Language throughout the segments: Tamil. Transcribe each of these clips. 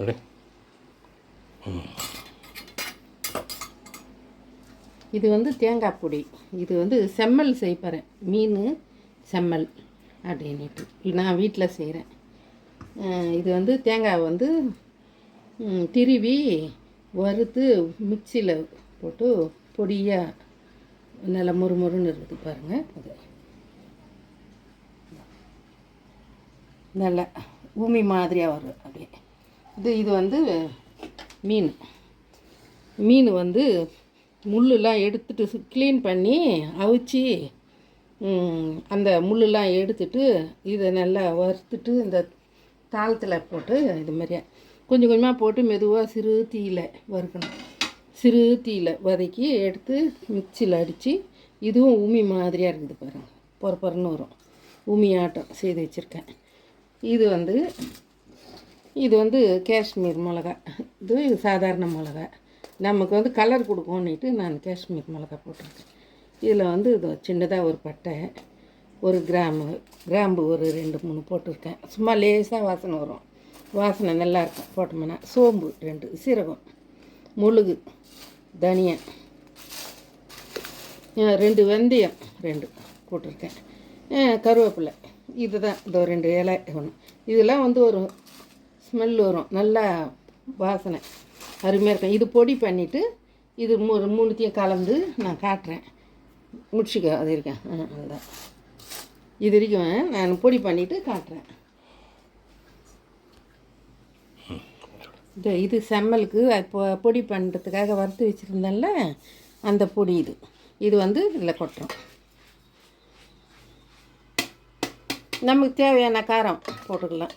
அடே இது வந்து தேங்காய் பொடி. இது வந்து செம்மல் செய்ப்பறேன் மீன் செம்மல் அப்படின்ட்டு நான் வீட்டில் செய்கிறேன் இது வந்து தேங்காய் வந்து திருவி வறுத்து மிக்சியில் போட்டு பொடியாக நல்லா முறுமுறுன்னு இருக்குது பாருங்கள் அது நல்லா ஊமி மாதிரியாக வரும் அப்படியே. இது இது வந்து மீன். மீன் வந்து முள்ளெலாம் எடுத்துட்டு க்ளீன் பண்ணி அவிச்சு அந்த முள்ளெலாம் எடுத்துட்டு இதை நல்லா வறுத்துட்டு இந்த தாளத்தில் போட்டு இது மாதிரியே கொஞ்சம் கொஞ்சமாக போட்டு மெதுவாக சிறு தீயில் வறுக்கணும். சிறு தீயில் வதக்கி எடுத்து மிக்சியில் அடித்து இதுவும் உமி மாதிரியாக இருக்குது பாருங்கள் பொறப்பொறன்னு வரும். உமி ஆட்டம் செய்து வச்சுருக்கேன். இது வந்து இது வந்து காஷ்மீர் மிளகா. இது சாதாரண மிளகா. நமக்கு வந்து கலர் கொடுக்கும்னுட்டு நான் காஷ்மீர் மிளகா போட்டிருக்கேன். இதில் வந்து இது சின்னதாக ஒரு பட்டை ஒரு கிராம்பு கிராம்பு ஒரு ரெண்டு மூணு போட்டிருக்கேன். சும்மா லேசாக வாசனை வரும். வாசனை நல்லா இருக்கும் போட்டோம்னா. சோம்பு ரெண்டு சீரகம் முழுகு தனியா ரெண்டு வெந்தயம் ரெண்டு போட்டிருக்கேன். கருவேப்பிலை. இதுதான் இந்த ரெண்டு இலை ஒன்று இதெல்லாம் வந்து ஒரு ஸ்மெல் வரும். நல்லா வாசனை. அருமையாக இருக்கும். இது பொடி பண்ணிவிட்டு இது மூ மூணுத்தையும் கலந்து நான் காட்டுறேன். முடிச்சுக்க அது இருக்கேன் ஆ அதுதான் இது வரைக்கும் நான் பொடி பண்ணிவிட்டு காட்டுறேன். இது இது செம்மலுக்கு இப்போ பொடி பண்ணுறதுக்காக வறுத்து வச்சுருந்தேன்ல அந்த பொடி இது. இது வந்து இதில் கொட்டுறோம். நமக்கு தேவையான காரம் போட்டுக்கலாம்.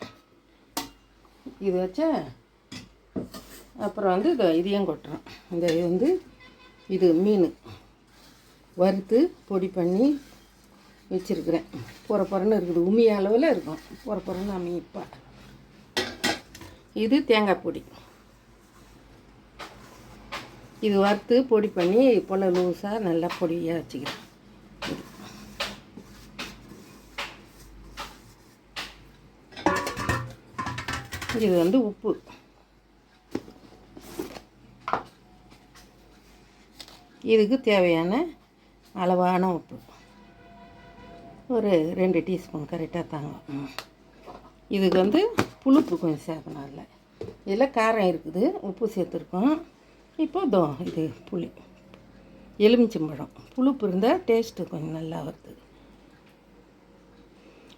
இது வச்சா அப்புறம் வந்து இது இதையும் கொட்டுறோம் இந்த இது வந்து இது மீன் வறுத்து பொடி பண்ணி வச்சுருக்குறேன். பொற புறன்னு இருக்குது. உமி அளவில் இருக்கும். பொற பொறன்னு அமைப்பா இது தேங்காய் பொடி. இது வறுத்து பொடி பண்ணி போல் லூஸாக நல்லா பொடியாக வச்சுக்கிறேன். இது வந்து உப்பு. இதுக்கு தேவையான அளவான உப்பு. ஒரு ரெண்டு டீஸ்பூன் கரெக்டாக தாங்க இதுக்கு வந்து புளிப்பு கொஞ்சம் சேர்க்கணும் அதில். இதில் காரம் இருக்குது உப்பு சேர்த்துருக்கோம். இப்போ தோ இது புளி. எலுமிச்சம்பழம். புளிப்பு இருந்தால் டேஸ்ட்டு கொஞ்சம் நல்லா வருது.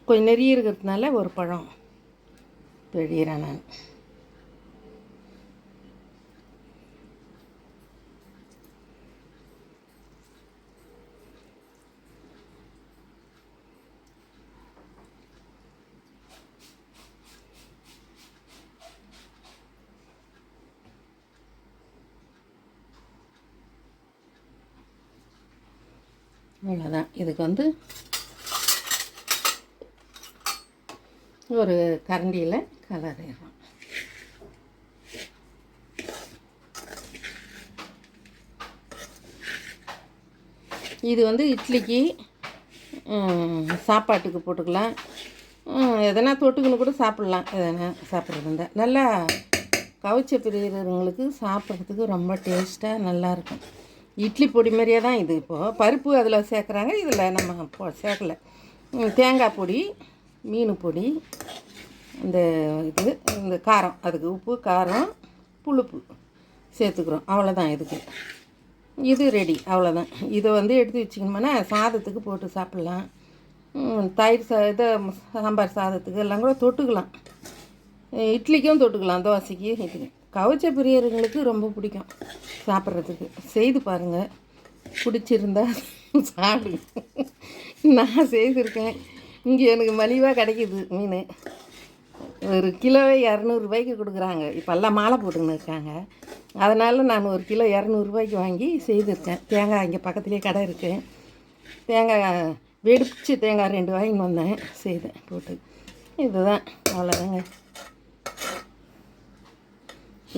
கொஞ்சம் நிறைய இருக்கிறதுனால ஒரு பழம். பெழிகிறேன் நான். அவ்வளோதான் இதுக்கு வந்து ஒரு கரண்டியில் கலரிடுறோம் இது வந்து இட்லிக்கு சாப்பாட்டுக்கு போட்டுக்கலாம். எதனா தொட்டுக்குன்னு கூட சாப்பிட்லாம். எதனா சாப்பிட்றது இருந்தால் நல்லா கவிச்ச பிரியறவங்களுக்கு சாப்பிட்றதுக்கு ரொம்ப டேஸ்ட்டாக நல்லாயிருக்கும் இட்லி பொடி மாதிரியே தான் இது இப்போது பருப்பு அதில் சேர்க்குறாங்க. இதில் நம்ம சேர்க்கலை. சேர்க்கல தேங்காய் பொடி மீன் பொடி இந்த இது இந்த காரம் அதுக்கு உப்பு காரம் புளிப்பு சேர்த்துக்கிறோம். அவ்வளோதான் இதுக்கு. இது ரெடி அவ்வளோதான் இதை வந்து எடுத்து வச்சிக்கணும்னா சாதத்துக்கு போட்டு சாப்பிட்லாம். தயிர் சா இதை சாம்பார் சாதத்துக்கு எல்லாம் கூட தொட்டுக்கலாம். இட்லிக்கும் தொட்டுக்கலாம் தோசைக்கு. இதுக்கு கவச்ச பிரியர்களுக்கு ரொம்ப பிடிக்கும் சாப்பிட்றதுக்கு. செய்து பாருங்கள் பிடிச்சிருந்தா சாப்பிடுங்க. நான் செய்திருக்கேன். இங்கே எனக்கு மலிவாக கிடைக்கிது மீன். ஒரு கிலோவே இரநூறுபாய்க்கு கொடுக்குறாங்க. இப்போல்லாம் மாலை போட்டுக்கின்னு இருக்காங்க. அதனால் நான் ஒரு கிலோ இரநூறுபாய்க்கு வாங்கி செய்திருக்கேன். தேங்காய் இங்கே பக்கத்துலேயே கடை இருக்குது தேங்காய் வெடிச்சு தேங்காய் ரெண்டு வாங்கின்னு வந்தேன். செய்தேன் போட்டு. இதுதான். அவ்வளோதாங்க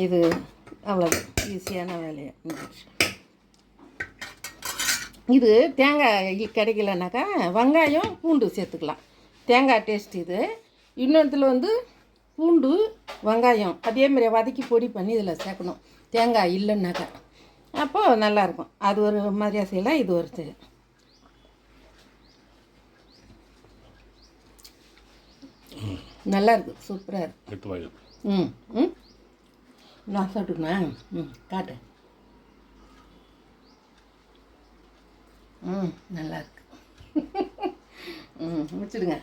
இது அவ்வளோதான் ஈஸியான வேலையை? முடிச்சு இது தேங்காய் கிடைக்கலனாக்கா வெங்காயம் பூண்டு சேர்த்துக்கலாம். தேங்காய் டேஸ்ட் இது. இன்னொருத்தில் வந்து பூண்டு வெங்காயம் அதே மாதிரி வதக்கி பொடி பண்ணி இதில் சேர்க்கணும். தேங்காய் இல்லைன்னாக்கா. அப்போது நல்லாயிருக்கும். அது ஒரு மாதிரியாக செய்யலாம். இது ஒரு செய்ய நல்லா இருக்குது சூப்பராக இருக்குது ம் ம். நான் சாப்பிட்டுக்கணா ம். காட்டு. ம் நல்லா இருக்கு ம் முடிச்சிடுங்க.